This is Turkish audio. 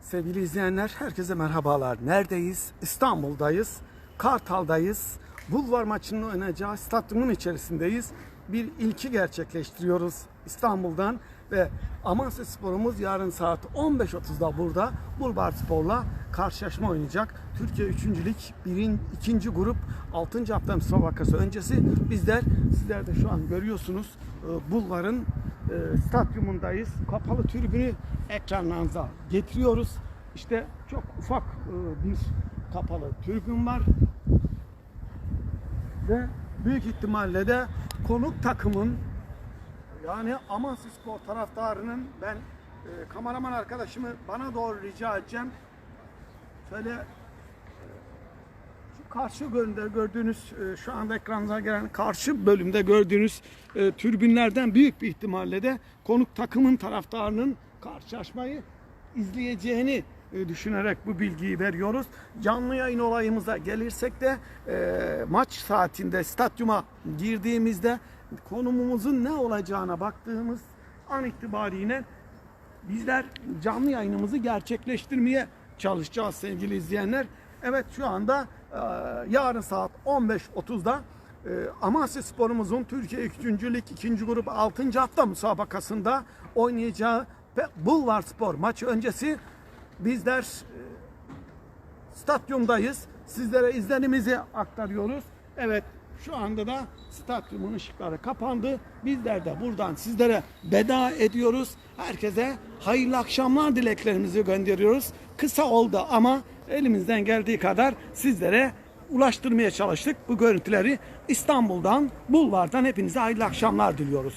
Sevgili izleyenler, herkese merhabalar. Neredeyiz? İstanbul'dayız, Kartal'dayız. Bulvar maçının oynayacağı stadyumun içerisindeyiz. Bir ilki gerçekleştiriyoruz İstanbul'dan ve Amasya Spor'umuz yarın saat 15.30'da burada Bulvar Spor'la karşılaşma oynayacak. Türkiye 3. Lig 1'in 2. grup 6. hafta müsabakası öncesi bizler sizler de şu an görüyorsunuz Bulvar'ın e, stadyumundayız. Kapalı tribünü ekranlarınıza getiriyoruz. İşte çok ufak e, bir kapalı tribün var. Ve büyük ihtimalle de konuk takımın yani Amasya Spor taraftarının ben e, kameraman arkadaşımı bana doğru rica edeceğim. Şöyle karşı bölümde gördüğünüz e, şu anda ekranınıza gelen karşı bölümde gördüğünüz e, türbinlerden büyük bir ihtimalle de konuk takımın taraftarının karşılaşmayı izleyeceğini e, düşünerek bu bilgiyi veriyoruz. Canlı yayın olayımıza gelirsek de maç saatinde stadyuma girdiğimizde konumumuzun ne olacağına baktığımız an itibariyle bizler canlı yayınımızı gerçekleştirmeye çalışacağız sevgili izleyenler. Evet şu anda yarın saat 15.30'da e, Amasya Spor'umuzun Türkiye 3. Lig 2. grup 6. hafta müsabakasında oynayacağı Bulvar Spor maçı öncesi bizler e, stadyumdayız. Sizlere izlenimizi aktarıyoruz. Evet şu anda da stadyumun ışıkları kapandı. Bizler de buradan sizlere veda ediyoruz. Herkese hayırlı akşamlar dileklerimizi gönderiyoruz. Kısa oldu ama elimizden geldiği kadar sizlere ulaştırmaya çalıştık. Bu görüntüleri İstanbul'dan, Bulvar'dan hepinize hayırlı akşamlar diliyoruz.